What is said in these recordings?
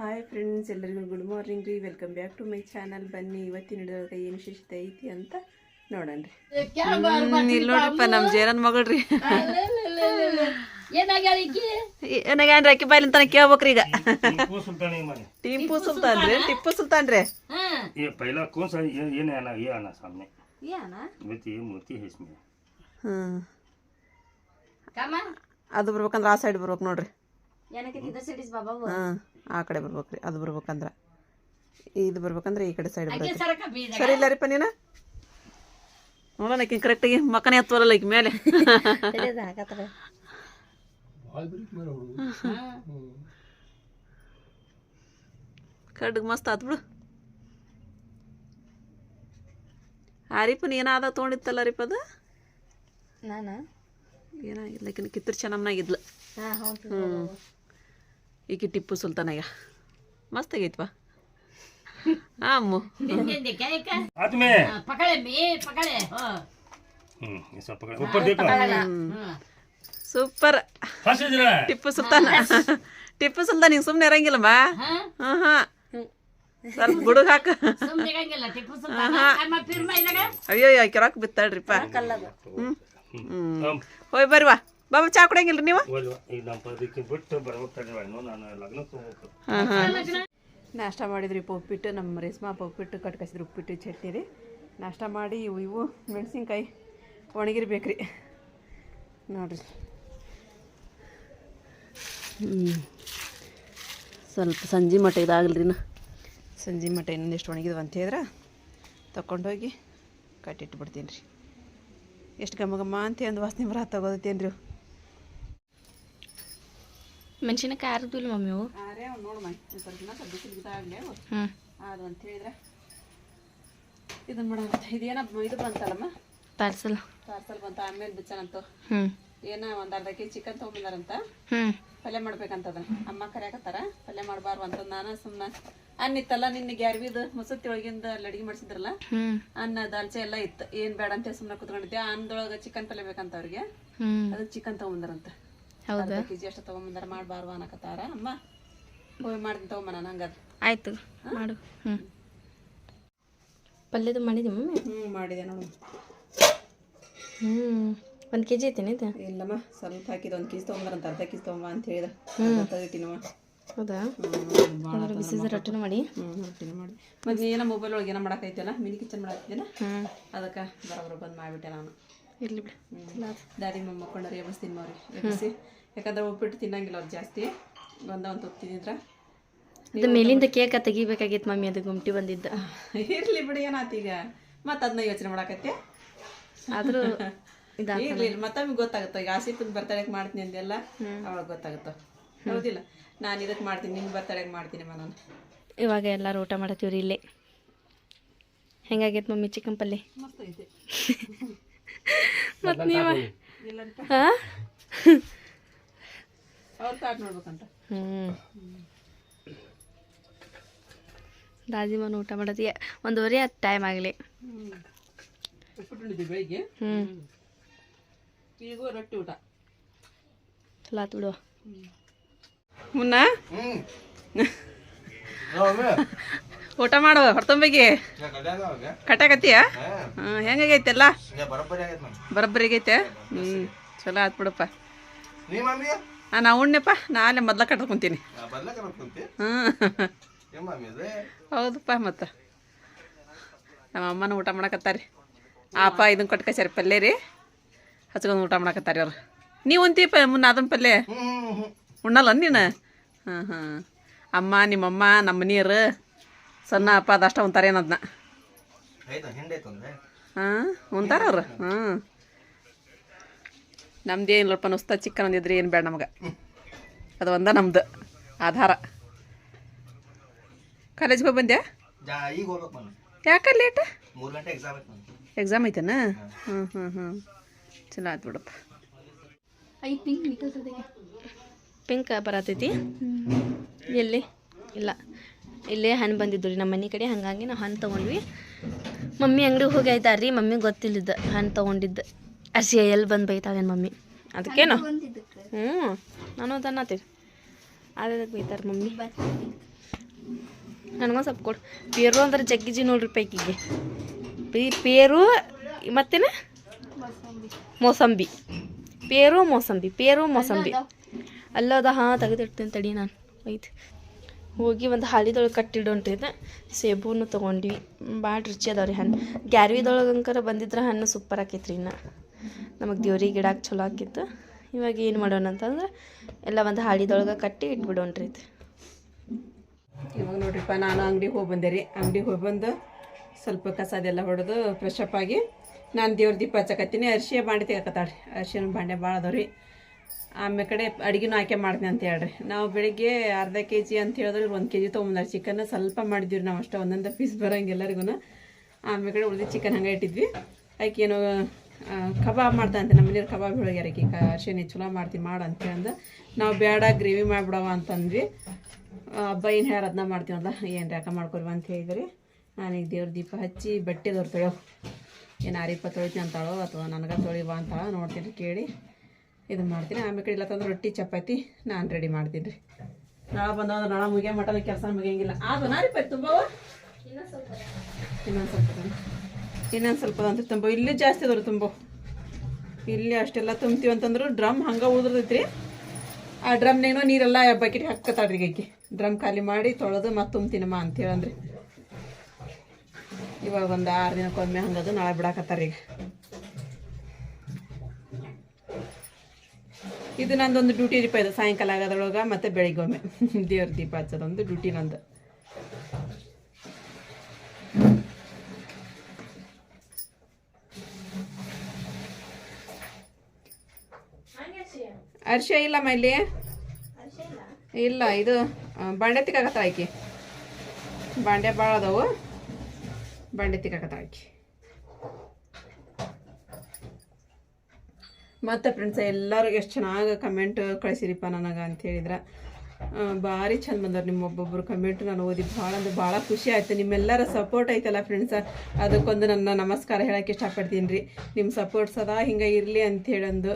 Hi friends ಎಲ್ಲರಿಗೂ good morning ರೀ. Welcome back to my channel ಬನ್ನಿ ಇವತ್ತಿನ ಹಿಡಿದಾಗ ಏನು ವಿಶೇಷತೆ ಐತಿ ಅಂತ ನೋಡೋಣ ರೀ. ಇಲ್ಲಿ ನೋಡ್ರಪ್ಪ ನಮ್ಮ ಜೇರನ್ ಮಗಳ್ರಿ ಏನಾಗ್ಯಾನ್ರಿ ಅಕ್ಕಿ ಬಾಯಿಲಿ ಅಂತಾನೆ ಕೇಳ್ಬೇಕ್ರಿ ಈಗ. ಟಿಂಪು ಸುಲ್ತಾನ್ ರೀ ಟಿಪ್ಪು ಸುಲ್ತಾನ್ ರೀ. ಅದು ಬರ್ಬೇಕಂದ್ರೆ ಆ ಸೈಡ್ ಬರ್ಬೇಕು ನೋಡ್ರಿ. ಆ ಕಡೆ ಬರ್ಬೇಕ್ರಿ ಅದು ಬರ್ಬೇಕಂದ್ರ. ಇದು ಬರ್ಬೇಕಂದ್ರೆ ಈ ಕಡೆ ಸೈಡ್ ಬರ್ಬೇಕು ಸರಿ ಇಲ್ಲ ರೀಪ ನೀನು ನೋಡೋಣ ಕರೆಕ್ಟ್ ಕರೆಕ್ಟಾಗಿ ಮಕ್ಕನೇ ಹತ್ತುವಲ್ಲ ಈಗ ಮೇಲೆ ಕಡ್ಗೆ ಮಸ್ತ್ ಆತ್ ಬಿಡು. ಆರಿಪನ್ ನೀನಾದ ತೊಗೊಂಡಿತ್ತಲ್ಲ ರೀಪ ಅದು? ನಾನು? ಏನಾಗಿಲ್ಲ ಆಕಿನ ಕಿತ್ತೂರು ಹೌದು ಹ್ಞೂ. ಈಕೆ ಟಿಪ್ಪು ಸುಲ್ತಾನಯ್ಯ. ಮಸ್ತ್ ಆಗೈತ್ವಾ? ಆಮು ಸೂಪರ್. ಟಿಪ್ಪು ಸುಲ್ತಾನ. ಟಿಪ್ಪು ಸುಲ್ತಾನ್ ಹಿಂಗೆ ಸುಮ್ಮನೆ ಇರಂಗಿಲ್ಲಮ್ಮ ಬಾ ಹಾಂ? ಸ್ವಲ್ಪ ಗುಡುಗ ಹಾಕ. ಅಯ್ಯೋ ಅಯ್ಯೋ ಕಿರಾಕ್ ಬಿತ್ತಾಳ್ರಿಪ್ಪ. ಹ್ಞೂ ಹ್ಞೂ ಹೋಯ್ ಬರ್ವಾ. ಬಾಬಾ ಚಾ ಕುಡಿಯಂಗಿಲ್ರಿ ನೀವು? ಬಿಟ್ಟು ನಾಷ್ಟ ಮಾಡಿದ್ರಿ ಉಪ್ಪಿಟ್ಟು ನಮ್ಮ ರೇಸ್ಮಾ ಉಪ್ಪಿಟ್ಟು ಕಟ್ಕಸಿದ್ರು ಉಪ್ಪಿಟ್ಟು ಚಟ್ನಿ ರೀ. ನಾಷ್ಟ ಮಾಡಿ ಇವು ಇವು ಮೆಣಸಿನ್ಕಾಯಿ ಒಣಗಿರ್ಬೇಕ್ರಿ. ನೋಡಿರಿ. ಸ್ವಲ್ಪ ಸಂಜೆ ಮಟ್ಟ ಇದಾಗಲ್ರಿ ನಾ ಸಂಜೆ ಮಟ್ಟ ಇನ್ನೊಂದಿಷ್ಟು ಒಣಗಿದ್ವು ಅಂತ ಹೇಳಿದ್ರೆ ತೊಗೊಂಡೋಗಿ ಕಟ್ಟಿಟ್ಬಿಡ್ತೀನಿ ರೀ ಎಷ್ಟು ಗಮಗಮ್ಮ ಅಂತ ಒಂದು ವಾಸನೆ ಬರ ತಗೋತೀನಿ ರೀ ಮೆಣಸಿನಕಾಯಿ ಆರದಿಲ್ಲ ಮಮ್ಮಿ ಅವು. ಹ್ಞೂ ಅದು ಅಂತ ಹೇಳಿದ್ರೆ ಇದನ್ನ ಮಾಡೋಣ ಇದೇನ ಇದು ಬಂತಲ್ಲಮ್ಮ? ಪಾರ್ಸಲ್. ಪಾರ್ಸಲ್ ಬಂತ? ಆಮೇಲೆ ಬಿಚ್ಚನಂತ. ಹ್ಞೂ ಏನ ಒಂದ್ ಅರ್ಧ ಕೆ ಚಿಕನ್ ತೊಗೊಂಬಂದಾರಂತ. ಹ್ಞೂ ಪಲ್ಯ ಮಾಡ್ಬೇಕಂತ ಅದನ್ನ ಅಮ್ಮ ಕರ್ಯಾಕತ್ತಾರ? ಪಲ್ಯ ಮಾಡಬಾರ್ದು ಅಂತ ನಾನು ಸುಮ್ಮನೆ ಅನ್ನಿತ್ತಲ್ಲ ನಿನ್ನ ಗ್ಯಾರ್ವಿದು ಮುಸುತ್ತಿ ಒಳಗಿಂದ ಅಲ್ಲಿ ಅಡಿಗೆ ಮಾಡಿಸಿದ್ರಲ್ಲ? ಅನ್ನ ದಾಲ್ಚೆ ಎಲ್ಲಾ ಇತ್ತು. ಏನ್ ಬೇಡ ಅಂತ ಸುಮ್ಮನೆ ಕುತ್ಕೊಂಡಿದ್ದೆ. ಅನ್ನದೊಳಗ ಚಿಕನ್ ಪಲ್ಯ ಬೇಕಂತ ಅವ್ರಿಗೆ. ಹ್ಮ್. ಅದಕ್ಕೆ ಚಿಕನ್ ತೊಗೊಂಬಂದಾರಂತ. ಹೌದಾ? ಅರ್ಧ ಕೆ ಜಿ ಅಷ್ಟು ತೊಗೊಂಬಂದಾರ ಅನ್ನಕತ್ತಾರ. ಅಮ್ಮ ಹೋಗಿ ಮಾಡ್ತೀನಿ ತೊಗೊಂಬನ ಹಂಗಾದ್ರೆ. ಆಯ್ತು ಮಾಡು ಹ್ಞೂ ಪಲ್ಯದು ಮಾಡಿದೆ ಮಮ್ಮಿ? ಹ್ಞೂ ಮಾಡಿದೆ ನೋಡು. ಹ್ಞೂ ಒಂದು ಕೆ ಜಿ ಐತೇನೆ ಇದು? ಇಲ್ಲಮ್ಮ ಸ್ವಲ್ಪ ಹಾಕಿದ ಒಂದು ಕಿಸ್ ತೊಗೊಂಬರಂತ ಅರ್ಧ ಕಿಸ್ ತೊಗೊಂಬ ಅಂತ ಹೇಳಿದ ತೆಗಿತೀನವ ಹೌದಾ? ಬಿಸಿ ರೊಟ್ಟಿನ ಮಾಡಿ? ಹ್ಞೂ ರೊಟ್ಟಿನ ಮಾಡಿ. ಮತ್ತು ಏನೋ ಮೊಬೈಲ್ ಒಳಗೆ ಏನೋ ಮಾಡಕ್ಕೈತಲ್ಲ ಮಿನಿ ಕಿಚನ್ ಮಾಡತ್ತಿದ್ದೇನ ಹ್ಞೂ ಅದಕ್ಕೆ ಬರೋಬ್ಬರ ಬಂದು ಮಾಡಿಬಿಟ್ಟೆ ನಾನು. ಇರಲಿ ಬಿಡು. ಹ್ಞೂ ದಾದಿ ಮಮ್ಮ ಮಕ್ಕೊಂಡ್ರೆ ಎಬ್ಬಿಸ್ತೀನಿ ಮಾವ್ರಿ ಎಬ್ಬಿಸಿ. ಯಾಕಂದ್ರೆ ಉಪ್ಪಿಟ್ಟು ತಿನ್ನಂಗಿಲ್ಲ ಅವ್ರು ಜಾಸ್ತಿ. ಒಂದ ಒಂದು ತುತ್ತು ತಿಂದಿದ್ರ. ಅದು ಮೇಲಿಂದ ಕೇಕ ತೆಗಿಬೇಕಾಗಿತ್ತು ಮಮ್ಮಿ ಅದು ಗುಮ್ಟಿ ಬಂದಿದ್ದ. ಇರ್ಲಿ ಬಿಡಿ ಏನಾಯ್ತು ಈಗ? ಮತ್ತೆ ಅದನ್ನ ಯೋಚನೆ ಮಾಡಾಕತ್ತೆ. ಆದರೂ ಇದಾ ಇರ್ಲಿ ಇರ್ಲಿ. ಮತ್ತೊಮ್ಮೆ ಗೊತ್ತಾಗುತ್ತೆ? ಈಗ ಆಸಿಫನ್ ಬರ್ತಡೆಗೆ ಮಾಡ್ತೀನಿ ಅಂದೆಲ್ಲ ಅವಾಗ ಗೊತ್ತಾಗುತ್ತೋ? ಹೌದಿಲ್ಲ. ನಾನು ಇದಕ್ಕೆ ಮಾಡ್ತೀನಿ ನಿಮ್ಗೆ ಬರ್ತಡೆಗೆ ಮಾಡ್ತೀನಿ ನಾನು ಇವಾಗ ಎಲ್ಲಾರು ಊಟ ಮಾಡತ್ತೀವ್ರಿ ಇಲ್ಲಿ. ಹೆಂಗಾಗೈತೆ ಮಮ್ಮಿ ಚಿಕನ್ ಪಲ್ಲೆ ಮಸ್ತ್ ಐತಿ. ಮತ್ತು ನೀವು ಹಾಂ? ಊಟ ಮಾಡೋದು ಒಂದೂವರೆ ಹತ್ತು ಟೈಮ್ ಆಗಲಿ. ಹ್ಞೂ ಉಪ್ಪಿಟ್ಟು ಉಂಡಿದ್ವಿ ಬೆಳಿಗ್ಗೆ ಹ್ಞೂ ರೊಟ್ಟಿ ಊಟ. ಚಲೋ ಆತು ಬಿಡು. ಮುನ್ನ? ಊಟ ಮಾಡು ಹೊರತಂಬಿಗೆ. ಕಟ್ಟಾಕತ್ತೀಯ? ಹೆಂಗಾಗೈತೆಲ್ಲ? ಬರೋಬ್ಬರಿಗೈತೆ ಹ್ಞೂ ಚಲೋ ಆತ್ ಬಿಡಪ್ಪ. ಹಾಂ ನಾ ಉಣ್ಣೆಪ್ಪ ನಾ ಅಲ್ಲೇ ಮೊದ್ಲ ಕಟ್ಕೊಂತೀನಿ ಹ್ಞೂ ಹೌದಪ್ಪ ಮತ್ತು. ನಮ್ಮ ಅಮ್ಮನ ಊಟ ಮಾಡಕತ್ತಾರಿ. ಆಪ ಇದನ್ನ ಕೊಟ್ಟು ಕಚ್ಚಾರಿ ಪಲ್ಯ ರೀ. ಹಚ್ಕೊಂಡು ಊಟ ಮಾಡಕತ್ತಾರಿ ಅವ್ರು. ನೀವು ಉಂತೀಪ ಮುನ್ನ ಅದನ್ನ ಪಲ್ಯ? ಉಣ್ಣಲ್ಲ ನೀನು? ಹಾಂ ಹಾಂ. ಅಮ್ಮ ನಿಮ್ಮಮ್ಮ ನಮ್ಮ ಮನೆಯರು ಸಣ್ಣ ಅಪ್ಪ ಅದಷ್ಟ ಉಂತಾರೆ ಏನದನ್ನ ಹಾಂ ಉಂತಾರ ಅವ್ರು. ಹ್ಞೂ ನಮ್ದು ಏನಿಲ್ಲಪ್ಪ ನುಸ್ತ ಚಿಕ್ಕನ್ ಒಂದಿದ್ರೆ ಏನು ಬೇಡ ನಮಗೆ. ಅದು ಒಂದ ನಮ್ದು ಆಧಾರ. ಕಾಲೇಜ್ಗೆ ಹೋಗಿ ಬಂದ್ಯಾ? ಯಾಕೆ ಲೇಟ್ ಮೂರು ಗಂಟೆ ಎಕ್ಸಾಮ್ ಐತೇನ? ಹ್ಞೂ ಹ್ಞೂ ಹ್ಞೂ ಚಲೋ ಆಯ್ತು ಬಿಡಪ್ಪ. ಐ ಪಿಂಕ್ ಪಿಂಕ್ ಬರತೈತಿ? ಎಲ್ಲಿ? ಇಲ್ಲ. ಇಲ್ಲೇ ಹಣ್ಣು ಬಂದಿದ್ದು ರೀ. ನಮ್ಮ ಮನೆ ಕಡೆ ಹಂಗಾಗಿ ನಾವು ಹಣ್ಣು ತೊಗೊಂಡ್ವಿ. ಮಮ್ಮಿ ಅಂಗಡಿಗೆ ಹೋಗಿ ಆಯ್ತಾರ ರೀ ಮಮ್ಮಿ ಗೊತ್ತಿಲ್ಲಿದ್ದ ಹಣ್ಣು ತೊಗೊಂಡಿದ್ದ. ಅರ್ಸಿ ಎಲ್ಲಿ ಬಂದು ಬೈತಾವೇನು ಮಮ್ಮಿ? ಅದಕ್ಕೇನು? ಹ್ಞೂ ನಾನು ತನ್ನತೀವಿ ಅದಕ್ಕೆ ಬೈತಾರೆ ಮಮ್ಮಿ. ನನಗೊಂದು ಸ್ವಲ್ಪ ಕೊಡು. ಪೇರು ಅಂದ್ರೆ ಜಗ್ಗಿಜಿ ನೋಡ್ರಿ ಪೈಕಿಗೆ. ಈ ಪೇರು ಮತ್ತೇನ? ಮೋಸಂಬಿ. ಪೇರು ಮೋಸಂಬಿ. ಪೇರು ಮೋಸಂಬಿ. ಅಲ್ಲದ? ಹಾಂ ತೆಗೆದಿಡ್ತೀನಿ ತಡಿ ನಾನು. ಐತಿ ಹೋಗಿ ಒಂದು ಹಾಲಿದೊಳಗೆ ಇದು ಸೇಬುನು ತೊಗೊಂಡ್ವಿ. ಭಾಳ ರುಚಿ ಅದಾವ್ರಿ ಹಣ್ಣು. ಗ್ಯಾರ್ವಿದೊಳಗೆ ಅಂಕರ ಬಂದಿದ್ರೆ ಹಣ್ಣು ಸೂಪರ್ ಆಕೈತ್ರಿ ಇನ್ನು. ನಮಗೆ ದೇವ್ರಿಗೆ ಗಿಡಕ್ಕೆ ಚಲೋ ಆಕಿತ್ತು ಇವಾಗ ಏನು ಮಾಡೋಣ ಅಂತಂದ್ರೆ ಎಲ್ಲ ಒಂದು ಹಾಳಿದೊಳಗೆ ಕಟ್ಟಿ ಇಟ್ಬಿಡೋಣ್ರಿ ಇದು. ಇವಾಗ ನೋಡ್ರಿಪ್ಪ ನಾನು ಅಂಗಡಿಗೆ ಹೋಗಿ ಬಂದೆ ರೀ. ಅಂಗಡಿಗೆ ಹೋಗಿ ಬಂದು ಸ್ವಲ್ಪ ಕಸ ಅದೆಲ್ಲ ಹೊಡೆದು ಫ್ರೆಶ್ ಅಪ್ ಆಗಿ ನಾನು ದೇವ್ರ ದೀಪ ಹಚ್ಚಕತ್ತೀನಿ. ಅರ್ಶಿಯ ಬಾಂಡೆ ತೆಗಕತ್ತಾಳ್ರಿ ಅರ್ಶಿನ ಬಾಂಡೆ ಭಾಳ ಅದಾವ ರೀ ಆಮೇಲೆ ಕಡೆ ಅಡುಗೆನೂ ಆಯ್ಕೆ ಮಾಡ್ತೀನಿ ಅಂತ ಹೇಳ್ರಿ. ನಾವು ಬೆಳಿಗ್ಗೆ ಅರ್ಧ ಕೆ ಜಿ ಅಂತ ಹೇಳಿದ್ರೆ ಒಂದು ಕೆ ಜಿ ತೊಗೊಂಬಂದ್ರೆ. ಚಿಕನ್ ಸ್ವಲ್ಪ ಮಾಡಿದ್ವಿ ನಾವು ಅಷ್ಟೇ. ಒಂದೊಂದು ಪೀಸ್ ಬರೋಂಗೆ ಎಲ್ಲರಿಗೂ ಆಮೇಲೆ ಕಡೆ ಉಳಿದ ಚಿಕನ್ ಹಂಗೆ ಇಟ್ಟಿದ್ವಿ. ಆಕೆ ಏನೋ ಕಬಾಬ್ ಮಾಡ್ತಾ ಅಂತ. ನಮ್ಮ ಕಬಾಬ್ ಹೇಳಿಗೆ ಆಕಿ. ಅರ್ಶಿನಿ ಚಲೋ ಮಾಡ್ತೀವಿ ಮಾಡು ಅಂತ ಅಂದ. ನಾವು ಬೇಡ ಗ್ರೇವಿ ಮಾಡಿಬಿಡವ ಅಂತಂದ್ವಿ ಹಬ್ಬ ಏನು ಹೇಳ ಅದನ್ನ ಮಾಡ್ತೀವಲ್ಲ ಏನು ರೇಖ ಮಾಡ್ಕೊಲ್ವ ಅಂತ ಹೇಳಿದ್ರಿ. ನಾನೀಗ ದೇವ್ರ ದೀಪ ಹಚ್ಚಿ ಬಟ್ಟೆ ತೊಳ್ಯೋ ಏನು ಆರಿಪ್ಪ ತೊಳಿತೀನಿ ಅಂತಾಳೋ ಅಥವಾ ನನಗೆ ತೊಳಿವಾ ಅಂತಾಳ ನೋಡ್ತೀನಿ ಕೇಳಿ. ಇದು ಮಾಡ್ತೀನಿ. ಆಮೇಲೆ ಕಡೆ ಇಲ್ಲ ತಂದ್ರೆ ರೊಟ್ಟಿ ಚಪಾತಿ ನಾನು ರೆಡಿ ಮಾಡ್ತೀನಿ ರೀ. ನಾಳೆ ಬಂದವ ನಾಳೆ ಮುಗಿಯೋ ಮಟನ ಕೆಲಸ ಮುಗಿಯಂಗಿಲ್ಲ. ಅದು ಪೈ ತುಂಬ ಇನ್ನೊಂದು ಸ್ವಲ್ಪ. ಇನ್ನೊಂದು ಸ್ವಲ್ಪ ಅಂದ್ರೆ ತುಂಬ. ಇಲ್ಲಿ ಜಾಸ್ತಿ ಅದ್ರ ತುಂಬ. ಇಲ್ಲಿ ಅಷ್ಟೆಲ್ಲ ತುಂಬ್ತೀವಿ ಅಂತಂದ್ರೆ ಡ್ರಮ್ ಹಂಗೆ ಉದ್ರದೈತ್ರಿ. ಆ ಡ್ರಮ್ನೇನೋ ನೀರೆಲ್ಲ ಬಕೆಟ್ ಹಾಕತ್ತಾಳ್ರಿ ಈಗಕ್ಕೆ ಡ್ರಮ್ ಖಾಲಿ ಮಾಡಿ ತೊಳೆದು ಮತ್ತೆ ತುಂಬ್ತೀನಮ್ಮ ಅಂತೇಳಂದ್ರಿ ಇವಾಗ ಒಂದು ಆರು ದಿನಕ್ಕೊಮ್ಮೆ ಹಂಗದು ನಾಳೆ ಬಿಡಾಕತ್ತಾರ ಇದು ನಂದೊಂದು ಡ್ಯೂಟಿ ದೀಪ ಇದೆ ಸಾಯಂಕಾಲ ಆಗೋದ್ರೊಳಗೆ ಮತ್ತೆ ಬೆಳಿಗ್ಗೆ ಒಮ್ಮೆ ದೇವ್ರ ದೀಪ ಹಚ್ಚೋದೊಂದು ಡ್ಯೂಟಿ ನಂದು. ಅರ್ಶಿ ಇಲ್ಲಮ್ಮ ಇಲ್ಲಿ? ಇಲ್ಲ, ಇದು ಬಾಂಡೆ ತಿಕ್ಕಾಕತ್ತ ಆಕಿ ಬಾಂಡೆ ಭಾಳ ಅದಾವು. ಬಾಂಡೆ ತಿಕ್ಕಾಕತ್ತ ಆಕಿ ಮತ್ತು ಫ್ರೆಂಡ್ಸ್ ಎಲ್ಲರಿಗೂ ಎಷ್ಟು ಚೆನ್ನಾಗಿ ಕಮೆಂಟ್ ಕಳಿಸಿರಿಪ್ಪ ನನಗೆ ಅಂತ ಹೇಳಿದ್ರೆ ಭಾರಿ ಚಂದ ಬಂದವ್ರು ನಿಮ್ಮ ಒಬ್ಬೊಬ್ಬರು ಕಮೆಂಟ್ ನಾನು ಓದಿ ಭಾಳ ಅಂದ್ರೆ ಭಾಳ ಖುಷಿ ಆಯ್ತು. ನಿಮ್ಮೆಲ್ಲರ ಸಪೋರ್ಟ್ ಐತಲ್ಲ ಫ್ರೆಂಡ್ಸ ಅದಕ್ಕೊಂದು ನನ್ನ ನಮಸ್ಕಾರ ಹೇಳಕ್ಕೆ ಇಷ್ಟಪಡ್ತೀನಿ ರೀ ನಿಮ್ಮ ಸಪೋರ್ಟ್ ಸದಾ ಹಿಂಗೆ ಇರಲಿ ಅಂತ ಹೇಳಂದು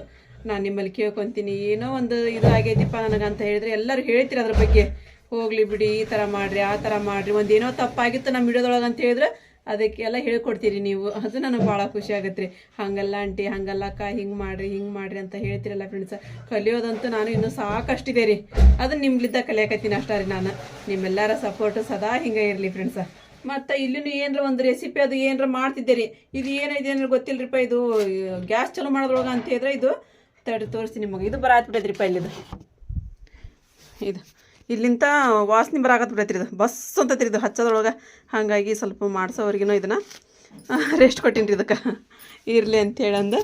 ನಾನು ನಿಮ್ಮಲ್ಲಿ ಕೇಳ್ಕೊತೀನಿ. ಏನೋ ಒಂದು ಇದು ಆಗೈತಿಪ್ಪ ನನಗೆ ಅಂತ ಹೇಳಿದ್ರೆ ಎಲ್ಲರೂ ಹೇಳ್ತೀರಿ ಅದ್ರ ಬಗ್ಗೆ. ಹೋಗಲಿ ಬಿಡಿ, ಈ ಥರ ಮಾಡಿರಿ, ಆ ಥರ ಮಾಡ್ರಿ. ಒಂದು ಏನೋ ತಪ್ಪಾಗಿತ್ತು ನಮ್ಮ ವಿಡಿಯೋದೊಳಗೆ ಅಂತ ಹೇಳಿದ್ರೆ ಅದಕ್ಕೆಲ್ಲ ಹೇಳ್ಕೊಡ್ತೀರಿ ನೀವು. ಅದು ನನಗೆ ಭಾಳ ಖುಷಿ ಆಗುತ್ತೆ ರೀ ಹಂಗಲ್ಲ ಆಂಟಿ, ಹಂಗಲ್ಲ ಅಕ್ಕ, ಹಿಂಗೆ ಮಾಡ್ರಿ ಹಿಂಗೆ ಮಾಡ್ರಿ ಅಂತ ಹೇಳ್ತೀರಲ್ಲ ಫ್ರೆಂಡ್ಸ ಕಲಿಯೋದಂತೂ ನಾನು ಇನ್ನೂ ಸಾಕಷ್ಟಿದೆ ರೀ ಅದನ್ನ ನಿಮ್ಲಿದ್ದ ಕಲಿಯಾಕತ್ತೀನಿ ಅಷ್ಟೇ ರೀ ನಾನು. ನಿಮ್ಮೆಲ್ಲರ ಸಪೋರ್ಟು ಸದಾ ಹಿಂಗೆ ಇರಲಿ ಫ್ರೆಂಡ್ಸ ಮತ್ತು ಇಲ್ಲಿನೂ ಏನರ ಒಂದು ರೆಸಿಪಿ ಅದು ಏನರ ಮಾಡ್ತಿದ್ದೆ ರೀ ಇದು ಏನಿದೆ ಗೊತ್ತಿಲ್ಲ ಗೊತ್ತಿಲ್ಲರಿಪ್ಪ ಇದು ಗ್ಯಾಸ್ ಚಲೋ ಮಾಡೋದ್ರೊಳಗೆ ಅಂತ ಹೇಳಿದ್ರೆ ಇದು ತಡಿ ತೋರಿಸ್ತೀನಿ ನಿಮಗೆ. ಇದು ಬರಾತ್ಬಿಟ್ಟೈತ್ರಿಪ್ಪ ಇಲ್ಲಿದು. ಇದು. ಇಲ್ಲಿಂದ ವಾಸನೆ ಬರಾಕತ್ಬಿಟ್ಟೈತ್ರಿ ಇದು. ಬಸ್ ಅಂತ ಇದು ಹಚ್ಚೋದ್ರೊಳಗೆ. ಹಾಗಾಗಿ ಸ್ವಲ್ಪ ಮಾಡ್ಸೋವ್ರಿಗಿನೂ ಇದನ್ನು ರೆಸ್ಟ್ ಕೊಟ್ಟಿನಿ ರೀ ಇದಕ್ಕೆ. ಇರಲಿ ಅಂತ ಹೇಳಂದು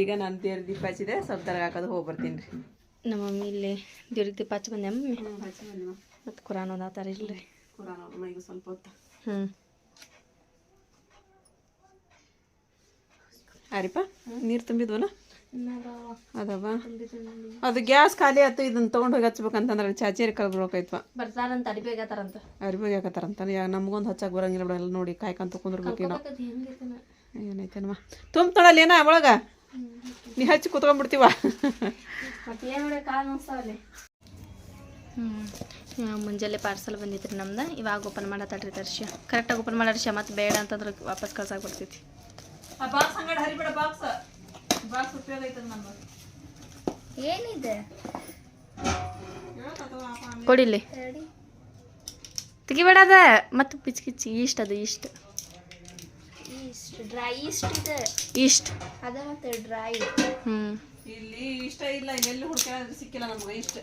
ಈಗ ನಾನು ದೇವ್ರ ದೀಪ ಹಚ್ಚಿದೆ ಸ್ವಲ್ಪ ತರಗ ಹಾಕೋದು ಹೋಗಿ ಬರ್ತೀನಿ ರೀ ನಮ್ಮ ಮಮ್ಮಿ ಇಲ್ಲಿ ದೇವ್ರಿಗೆ ದೀಪ ಹಚ್ಚಿ ಬಂದೆ ಮಮ್ಮಿ ಮತ್ತು ಕುರಾನ್ ಓದಾತಾರ ಇಲ್ರಿ. ಈಗ ಸ್ವಲ್ಪ ಹೊತ್ತು. ಹ್ಞೂ ಆರಿಪ್ಪ ನೀರು ತುಂಬಿದ್ವನ ಅದವ? ಅದು ಗ್ಯಾಸ್ ಖಾಲಿ ಆಯ್ತು ಇದನ್ನ ತೊಗೊಂಡು ಹೋಗಿ ಹಚ್ಬೇಕಂತಂದ್ರೆ ಚಾಚೇರಿ ಕಳ್ಬಿಡ್ಬೇಕಾಯ್ತವ ಬರ್ತಾರಂತ ಅಂತ ಅರಿಬೇಕು ಯಾಕತ್ತಾರಂತ ಯಾ ನಮಗೊಂದು ಹಚ್ಚಕ್ಕೆ ಬರಂಗಿಲ್ಲ ಬಿಡ ಎಲ್ಲ ನೋಡಿ ಕಾಯ್ಕೊಂತ ಕುಂದ್ರಬೇಕು ನಾವು ಏನೈತೇನಮ್ಮ? ತುಂಬ ತೊಳಲ್ಲ ಏನ ಒಳಗ? ನೀ ಹಚ್ಚಿ ಕುತ್ಕೊಂಡ್ಬಿಡ್ತೀವ. ಹ್ಞೂ ಮುಂಜಾನೆ ಪಾರ್ಸಲ್ ಬಂದಿತ್ತು ರೀ ನಮ್ದು ಇವಾಗ ಓಪನ್ ಮಾಡತ್ತಾಡ್ರಿ ತರ್ಷ ಕರೆಕ್ಟಾಗಿ ಓಪನ್ ಮಾಡರ್ಷ ಮತ್ತೆ ಬೇಡ ಅಂತಂದ್ರೆ ವಾಪಸ್ ಕಳ್ಸಾಕ್ಬಿಡ್ತೈತಿ ಬಾಕ್ಸ್ ಅಂಗಡಿ ಹರಿಬೇಡ ಬಾಕ್ಸ್ ಬಾಕ್ಸ್ ಉಪಯೋಗ ಐತದ ನಮ್ದು ಏನಿದೆ? ಕೊಡಿಲಿ ತೆಗಿಬೇಡ ಅದ ಮತ್ತೆ ಪಿಚ್ ಕಿಚ್ ಇಷ್ಟ ಅದು ಇಷ್ಟ ಡ್ರೈ ಇಷ್ಟ ಇದೆ. ಇಷ್ಟ ಅದ ಮತ್ತೆ ಡ್ರೈ. ಹ್ಞೂ ಇಲ್ಲಿ ಇಷ್ಟ ಇಲ್ಲ ಇನ್ನೆಲ್ಲಿ ಹುಡ್ಕ್ಯಾಡ್ರೆ ಸಿಕ್ಕಿಲ್ಲ ನಮ್ಗೆ ಇಷ್ಟ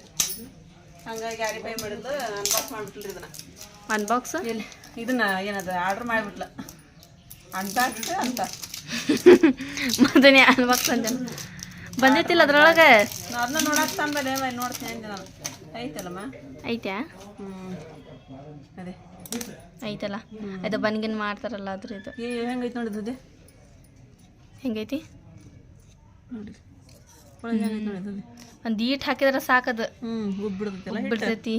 ಹಂಗಾಗಿ ಯಾರಿ ಬೈ ಮಾಡಿದ್ಲು ಅನ್ಬಾಕ್ಸ್ ಮಾಡ್ಬಿಟ್ಲ್ರಿ ಇದನ್ನ. ಒನ್ ಬಾಕ್ಸ್ ಎಲ್ಲಿ? ಇದನ್ನ ಏನದ ಆರ್ಡರ್ ಮಾಡ್ಬಿಟ್ಲ. ಅಂತ ಅಂತ. ಮದನೆ ಅನ್ಬಾಕ್ಸ್ ಅಂತ ಬಂದೈತಿಲ್ಲ ಅದ್ರೊಳಗೆ? ಅದನ್ನ ನೋಡಕ್ ತಂದಲೆ ನೋಡ್ತೀನಿ ಅಂದೆ ನಾನು. ಐತಲ್ಲಮ್ಮ? ಐತ್ಯಾ? ಅದೇ. ಐತಲ್ಲ? ಅದು ಬನ್ಗಿನ್ ಮಾಡ್ತಾರಲ್ಲ ಅದ್ರ ಇದು. ಹೆಂಗೈತೆ ನೋಡಿದ್ದೆ ಹೆಂಗೈತಿ? ನೋಡಿ. ಒಳಗೆ ಹೆಂಗೈತೆ ನೋಡಿದ್ದೆ ಒಂದು ಈಟ್ ಹಾಕಿದ್ರೆ ಸಾಕದು. ಹ್ಞೂ. ಬಿಡ್ತೈತಿ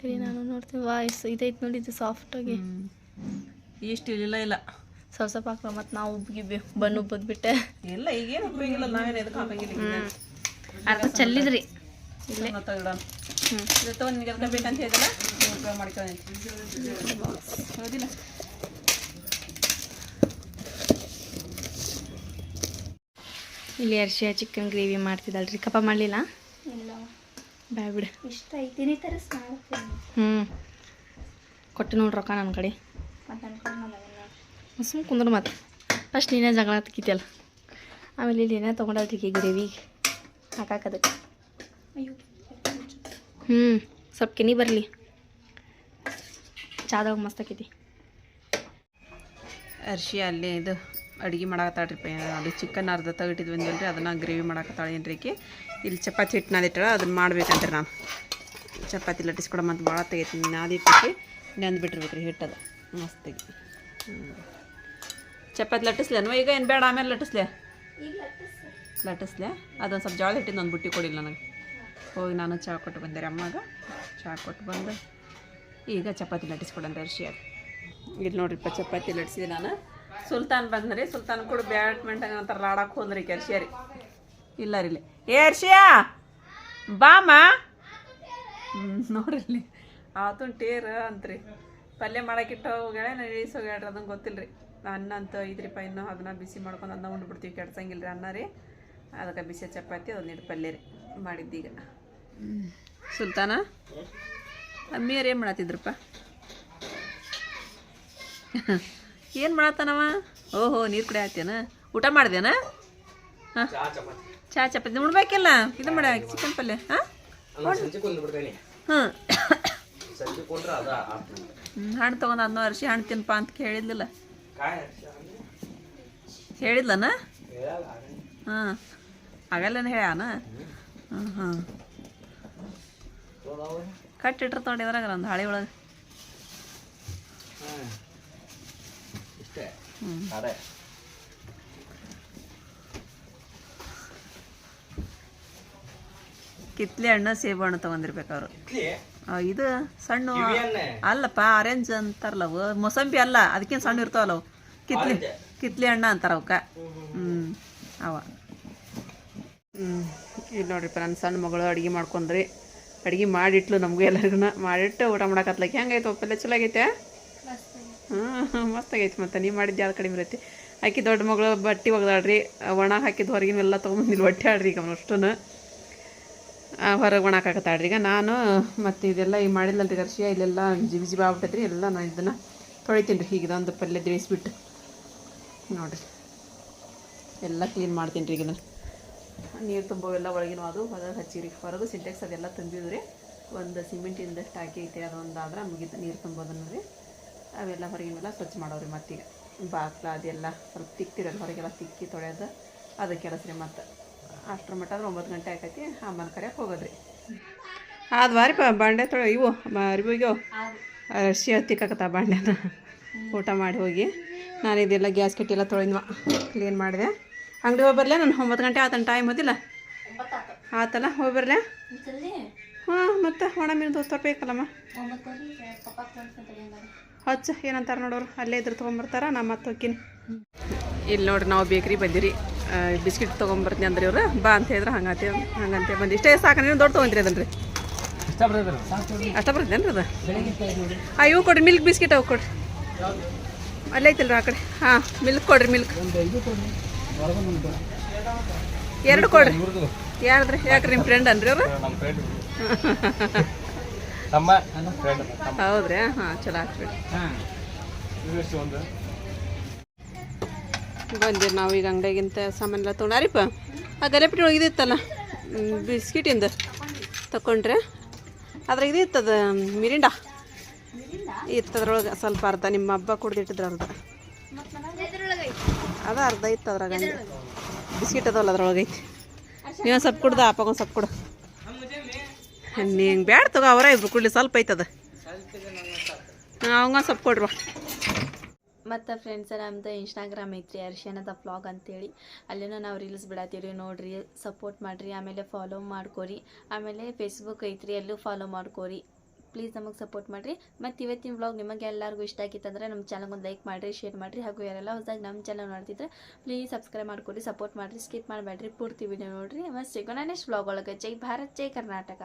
ತಿಳಿ ನಾನು ನೋಡ್ತೀನಿ. ವಾಯ್ಸ್ ಇದೈತೆ ನೋಡಿ ಇದು ಸಾಫ್ಟಾಗಿ. ಇಷ್ಟು ಇಲ್ಲ ಇಲ್ಲ. ಸ್ವಲ್ಪ ಸ್ವಲ್ಪ ಹಾಕ್ರ ಮತ್ತು ನಾವು ಉಬ್ಗಿಬ್ಬಿ ಬನ್ ಉಬ್ಬದ್ಬಿಟ್ಟೆ ಇಲ್ಲ ಈಗೇನು ಉಪಯೋಗ ಇಲ್ಲ. ನಾವೇನು ಎದಕ್ಕೆ ಹಾಕಂಗಿಲ್ಲ ಈಗ. ಅರ್ಧ ಚೆಲ್ಲಿದ್ರಿ. ಇಲ್ಲೇ. ಬೇಕಂತ ಹೇಳಿದಲ್ಲ ಉಪಯೋಗ ಹೌದಿಲ್ಲ. ಅರ್ಶಿಯ ಚಿಕನ್ ಗ್ರೇವಿ ಮಾಡ್ತಿದ್ದಲ್ರಿ ಕಪ್ಪ ಮಾಡಲಿಲ್ಲ? ಇಲ್ಲ. ಬ್ಯಾ ಬಿಡು. ಇಷ್ಟ ಐತಿನಿ ಥರ ಹ್ಞೂ ಕೊಟ್ಟು ನೋಡ್ರಕ್ಕ ರೊಕ್ಕ ನನ್ನ ಕಡೆ. ಸುಮ್ಮ ಕುಂದ್ರ ಮತ್ತೆ ಫಸ್ಟ್ ನೀನೇ ಜಗಳ ತೆಗಿತಿಯಲ್ಲ ಆಮೇಲೆ ಇಲ್ಲಿ ಏನೇ ತೊಗೊಂಡಲ್ತಿಕಿ ಗ್ರೇವಿ ಹಾಕಾಕದಕ್ಕೆ. ಅಯ್ಯೋ. ಹ್ಞೂ ಸ್ವಲ್ಪ ಕೆನಿ ಬರಲಿ. ಚಾದಾಗ ಮಸ್ತ್ ಆಕೈತಿ. ಅರ್ಶಿ ಅಲ್ಲಿ ಇದು ಅಡುಗೆ ಮಾಡಾಕತ್ತಾಳ್ರಿ ಪ ಅದು ಚಿಕನ್ ಅರ್ಧ ತಗಿಟ್ಟಿದ್ವಿ ರೀ ಅದನ್ನು ಗ್ರೇವಿ ಮಾಡಾಕತ್ತಾಳೆ ಏನು ರೀ ಇಲ್ಲಿ ಚಪಾತಿ ಹಿಟ್ಟು ನಾದಿಟ್ಟಾಳ ಅದನ್ನು ಮಾಡ್ಬೇಕಂತ್ರಿ ನಾನು. ಚಪಾತಿ ಲಟ್ಟಿಸ್ಕೊಡ ಮತ್ತು ಭಾಳ ತೆಗಿತೀನಿ ನಾದಿಟ್ಟಿಗೆ ನೆಂದು ಬಿಟ್ಟಿರ್ಬೇಕು ರೀ ಹಿಟ್ಟದು. ಮಸ್ತಾಗಿ. ಹ್ಞೂ ಚಪಾತಿ ಲಟ್ಟಿಸ್ಲೇನು ಈಗ ಏನು ಬೇಡ ಆಮೇಲೆ ಲಟ್ಟಿಸ್ಲೆ? ಈಗ ಲಟ್ಟಿಸ್ಲೆ. ಅದೊಂದು ಸ್ವಲ್ಪ ಜಾಳ ಇಟ್ಟಿದ್ದು ಒಂದು ಬುಟ್ಟಿ ಕೊಡಿಲ್ಲ ನನಗೆ. ಹೋಗಿ ನಾನು ಚಹಾ ಕೊಟ್ಟು ಬಂದೆ ರೀ ಅಮ್ಮಗೆ. ಚಹಾ ಕೊಟ್ಟು ಬಂದು ಈಗ ಚಪಾತಿ ಲಟ್ಟಿಸ್ಕೊಡಂತ ಅರ್ಶಿಯಾಗಿ ಇಲ್ಲಿ ನೋಡ್ರಿಪ್ಪ ಚಪಾತಿ ಲಟ್ಸಿದೆ ನಾನು. ಸುಲ್ತಾನ್ ಬಂದ್ರಿ ಸುಲ್ತಾನ್ ಕೂಡ ಬ್ಯಾಡ್ಮಿಂಟನ್ ಅಂತಾರೆ ಆಡಕ್ಕೆ ಹೋದ್ರಿ ಕೆರ್ಸಿಯ ರೀ. ಇಲ್ಲ ರೀ ಇಲ್ಲಿ. ಏ ಅರ್ಶಿಯಾ ಬಾಮ ನೋಡ್ರಿ ಇಲ್ಲಿ. ಆತನ್ ಟೇರ್ ಅಂತ್ರಿ. ಪಲ್ಯ ಮಾಡಕ್ಕಿಟ್ಟು ಹೋಗ್ಯಾಳೆ ನಾನು ಇಳಿಸೋಗ್ಯಾಡ್ರಿ ಅದಂಗೆ ಗೊತ್ತಿಲ್ಲ ರೀ ಅನ್ನ ಅಂತ ಐದು ರೂಪಾಯಿ ಇನ್ನೂ ಅದನ್ನ ಬಿಸಿ ಮಾಡ್ಕೊಂಡು ಅನ್ನ ಉಂಡ್ಬಿಡ್ತೀವಿ ಕೆಡ್ಸಂಗಿಲ್ಲ ರೀ ಅನ್ನ ರೀ. ಅದಕ್ಕೆ ಬಿಸಿ ಚಪಾತಿ ಒಂದಿಟ್ಟು ಪಲ್ಯ ರೀ ಮಾಡಿದ್ದೀಗ. ಸುಲ್ತಾನ? ಅಮ್ಮಿಯರು ಏನು ಮಾಡತ್ತಿದ್ರಪ್ಪ ಏನು ಮಾಡತ್ತಾನವ ಓಹೋ ನೀರು ಕುಡಿ ಆಯ್ತೇನ ಊಟ ಮಾಡ್ದೇನ? ಹಾಂ? ಚಾ ಚಪಾತಿ. ಉಣ್ಬೇಕಿಲ್ಲ? ಇದು ಮಾಡ ಚಿಕನ್ ಪಲ್ಯ ಹಾಂ? ಹಣ್ಣು ತೊಗೊಂಡು ಅದನ್ನೋ ಅರ್ಶಿ ಹಣ್ಣು ತಿನ್ನಪ್ಪ ಅಂತ ಕೇಳಿದ್ಲಿಲ್ಲ. ಹೇಳಿದ್ಲನ? ಹಾಂ. ಆಗಲ್ಲೇನು ಹೇಳ್ಯಾನ? ಹಾಂ ಹಾಂ ಕಟ್ಟಿಟ್ರ ತೊಗೊಂಡಿದ್ರಾಗ ಒಂದು ಹಾಳಿ ಒಳಗೆ. ಹ್ಞೂ ಕಿತ್ಲೆ ಹಣ್ಣು ಸೇಬು ಹಣ್ಣು ತೊಗೊಂಡಿರ್ಬೇಕು ಅವರು. ಇದು ಸಣ್ಣ ಅಲ್ಲಪ್ಪ ಆರೆಂಜ್ ಅಂತಾರಲ್ಲ ಅವು. ಮೊಸಂಬಿ ಅಲ್ಲ ಅದಕ್ಕೇನು ಸಣ್ಣ ಇರ್ತಾವಲ್ಲ ಅವು. ಕಿತ್ಲಿ. ಕಿತ್ಲಿ ಹಣ್ಣ ಅಂತಾರ ಅವಕ್ಕ. ಹ್ಞೂ ಅವ. ಹ್ಞೂ ಇಲ್ಲಿ ನೋಡ್ರಿಪ್ಪ ನನ್ನ ಸಣ್ಣ ಮಗಳು ಅಡುಗೆ ಮಾಡ್ಕೊಂಡ್ರಿ. ಅಡುಗೆ ಮಾಡಿಟ್ಲು ನಮಗೂ ಎಲ್ಲರಿಗೂ ಮಾಡಿಟ್ಟು ಊಟ ಮಾಡಕತ್ಲಕ್ಕೆ. ಹೆಂಗೈತೆ ಒಪ್ಪಲ್ಲ ಚಲೋ ಆಗೈತೆ ಹ್ಞೂ ಮಸ್ತ್ ಆಗೈತೆ ಮತ್ತೆ. ನೀವು ಮಾಡಿದ್ದು ಯಾವ್ದು ಕಡಿಮೆ ಇರೈತಿ ಆಕಿ ದೊಡ್ಡ ಮಗಳು ಬಟ್ಟೆ ಒಗ್ದಾಳ್ರಿ. ಒಣ ಹಾಕಿದ್ದು ಹೊರಗಿನೆಲ್ಲ ತೊಗೊಂಬಂದಿಲ್ಲ ಹೊಟ್ಟೆ ಆಡ್ರಿ ಈಗ ಅಷ್ಟೂ ಹೊರಗೆ ಒಣಕಾಕತ್ತಾಳ್ರಿ. ಈಗ ನಾನು ಮತ್ತು ಇದೆಲ್ಲ ಈಗ ಮಾಡಿಲ್ಲಲ್ರಿ ಗರ್ಷಿಯ ಇಲ್ಲೆಲ್ಲ ಜಿಬಿ ಜಿಬಿ ಆಗ್ಬಿಟ್ಟೈತ್ರಿ. ಎಲ್ಲ ನಾನು ಇದನ್ನು ತೊಳಿತೀನಿ ರೀ ಈಗ ಇದೊಂದು ಪಲ್ಯ ಬೇಯಿಸ್ಬಿಟ್ಟು. ನೋಡಿರಿ. ಎಲ್ಲ ಕ್ಲೀನ್ ಮಾಡ್ತೀನಿ ರೀ ಈಗ ನೀರು ತುಂಬವೆಲ್ಲ ಒಳಗಿನ ಅದು, ಹೊರಗೆ ಹಚ್ಚಿರಿ ಹೊರಗೆ ಸಿಂಟೆಕ್ಸ್ ಅದೆಲ್ಲ ತುಂಬಿದ್ರಿ ಒಂದು ಸಿಮೆಂಟಿಂದಷ್ಟು ಹಾಕಿ ಐತೆ ಅದೊಂದು ಆದ್ರೆ ಮುಗಿತು ನೀರು ತುಂಬೋದನ್ನು ರೀ ಅವೆಲ್ಲ ಹೊರಗಿನೆಲ್ಲ ಸ್ವಚ್ಛ ಮಾಡೋರಿ ಮತ್ತೀಗ. ಬಾಕ್ಲ ಅದೆಲ್ಲ ಸ್ವಲ್ಪ ತಿಕ್ತಿರಲ್ಲ, ಹೊರಗೆಲ್ಲ ತಿಕ್ಕಿ ತೊಳೆಯೋದು ಅದು ಕೆಲಸ ರೀ ಮತ್ತು ಅಷ್ಟ್ರ ಮಟ್ಟ ಅಂದ್ರೆ ಒಂಬತ್ತು ಗಂಟೆ ಆಕೈತಿ ಅಮ್ಮನ ಕರೆಯಕ್ಕೆ ಹೋಗೋದ್ರಿ. ವಾರಿಪ ಬಾಂಡೆ ತೊಳೆ ಇವು ಅರಿವಿಗೆ ರಶಿ ತಿಕ್ಕಾಕತ್ತ ಬಾಂಡೆನ. ಊಟ ಮಾಡಿ ಹೋಗಿ. ನಾನು ಇದೆಲ್ಲ ಗ್ಯಾಸ್ ಕಟ್ಟಿ ಎಲ್ಲ ತೊಳೆದ್ವ ಕ್ಲೀನ್ ಮಾಡಿದೆ. ಅಂಗಡಿ ಹೋಗಿ ಬರಲೇ ನಾನು? ಒಂಬತ್ತು ಗಂಟೆ ಆತನ ಟೈಮ್ ಓದಿಲ್ಲ ಆತಲ್ಲ? ಹೋಗಿ ಬರಲೇ? ಹಾಂ, ಮತ್ತೆ ಒಣ ಮೀನು ದೋಸ್ತ ಬೇಕಲ್ಲಮ್ಮ ಹಚ್ಚ, ಏನಂತಾರೆ ನೋಡೋರು. ಅಲ್ಲೇ ಇದ್ರೆ ತೊಗೊಂಬರ್ತಾರ, ನಾ ಮತ್ತೆ ಹೋಗ್ತೀನಿ. ಇಲ್ಲಿ ನೋಡ್ರಿ ನಾವು ಬೇಕ್ರಿ ಬಂದಿರಿ. ಬಿಸ್ಕಿಟ್ ತೊಗೊಂಬರ್ತೀನಿ ಅಂದ್ರೆ ಇವ್ರು. ಬಾ ಅಂತ ಹೇಳಿದ್ರೆ ಹಂಗಂತೆ ಹಂಗಂತೆ ಬಂದು ಇಷ್ಟೇ ಸಾಕು ನೀವು ದೊಡ್ಡ ತೊಗೊಂತೀರಿ ಅದನ್ರಿ. ಅಷ್ಟ ರೀ ಅದು? ಹಾಂ ಇವು ಕೊಡ್ರಿ ಮಿಲ್ಕ್ ಬಿಸ್ಕಿಟ್ ಅವು ಕೊಡ್ರಿ. ಅಲ್ಲೇ ಐತಿಲ್ರಿ ಆ ಕಡೆ. ಹಾಂ ಮಿಲ್ಕ್ ಕೊಡ್ರಿ ಮಿಲ್ಕ್. ಎರಡು ಕೊಡ್ರಿ. ಯಾರ್ದ್ರಿ? ಯಾಕ್ರಿ ನಿಮ್ಮ ಫ್ರೆಂಡ್ ಅನ್ರಿ ಅವ್ರು ಹೌದ್ರಿ ಹಾಂ ಚಲೋ ಒಂದು? ಬಂದಿರಿ ನಾವು ಈಗ ಅಂಗಡಿಯಾಗಿಂತ ಸಾಮಾನೆಲ್ಲ ತೊಗೊಂಡಾರಿಪ್ಪ. ಆ ಗಲೆಪಿಟಿ ಒಳಗೆ ಇದಿತ್ತಲ್ಲ ಬಿಸ್ಕಿಟಿಂದ ತಕೊಂಡ್ರೆ ಅದ್ರಾಗ ಇದಿತ್ತದ ಮಿರಿಂಡ? ಇತ್ತದ್ರೊಳಗೆ ಸ್ವಲ್ಪ ಅರ್ಧ ನಿಮ್ಮ ಹಬ್ಬ ಕುಡ್ದಿಟ್ಟಿದ್ರ ಅರ್ಧ ಅದ ಅರ್ಧ ಇತ್ತು ಅದ್ರಾಗ ಬಿಸ್ಕಿಟ್ ಅದಲ್ಲ ಅದ್ರೊಳಗೆ ಐತಿ. ನೀವು ಸ್ವಲ್ಪ ಕುಡ್ದ ಅಪ್ಪಗೊಂದು ಸ್ವಲ್ಪ ಕೊಡು. ನೀ ಹಿಂಗೆ ಬ್ಯಾಡ ತಗೋ, ಅವರ ಇಬ್ರು ಕುಡ್ಲಿ ಸ್ವಲ್ಪ ಐತದ. ಹಾಂ ಅವಂಗ ಸ್ವಲ್ಪ ಕೊಡ್ರಿ. ಮತ್ತು ಫ್ರೆಂಡ್ಸ್ ನಮ್ದು ಇನ್ಸ್ಟಾಗ್ರಾಮ್ ಐತ್ರಿ ಅರ್ಶನದ ಫ್ಲಾಗ್ ಅಂತೇಳಿ. ಅಲ್ಲೇನೋ ನಾವು ರೀಲ್ಸ್ ಬಿಡತ್ತೀವಿ ನೋಡಿರಿ ಸಪೋರ್ಟ್ ಮಾಡಿರಿ, ಆಮೇಲೆ ಫಾಲೋ ಮಾಡ್ಕೋರಿ. ಆಮೇಲೆ ಫೇಸ್ಬುಕ್ ಐತ್ರಿ, ಅಲ್ಲೂ ಫಾಲೋ ಮಾಡ್ಕೋರಿ. ಪ್ಲೀಸ್ ನಮಗೆ ಸಪೋರ್ಟ್ ಮಾಡಿರಿ. ಮತ್ತು ಇವತ್ತಿನ ವ್ಲಾಗ್ ನಿಮಗೆ ಎಲ್ಲರಿಗೂ ಇಷ್ಟ ಆಗಿತ್ತಂದರೆ ನಮ್ಮ ಚಾನಲ್ಗೆ ಒಂದು ಲೈಕ್ ಮಾಡಿರಿ ಶೇರ್ ಮಾಡಿರಿ. ಹಾಗೂ ಯಾರೆಲ್ಲ ಹೊಸದಾಗಿ ನಮ್ಮ ಚಾನಲ್ ನೋಡ್ತಿದ್ರೆ ಪ್ಲೀಸ್ ಸಬ್ಸ್ಕ್ರೈಬ್ ಮಾಡ್ಕೊರಿ ಸಪೋರ್ಟ್ ಮಾಡಿರಿ ಸ್ಕಿಪ್ ಮಾಡಬೇಡ್ರಿ. ಪೂರ್ತಿ ವಿಡಿಯೋ ನೋಡಿರಿ. ಮತ್ತು ಸಿಗೋಣ ನೆಕ್ಸ್ಟ್ ವ್ಲಾಗ್ ಒಳಗೆ. ಜೈ ಭಾರತ್, ಜೈ ಕರ್ನಾಟಕ.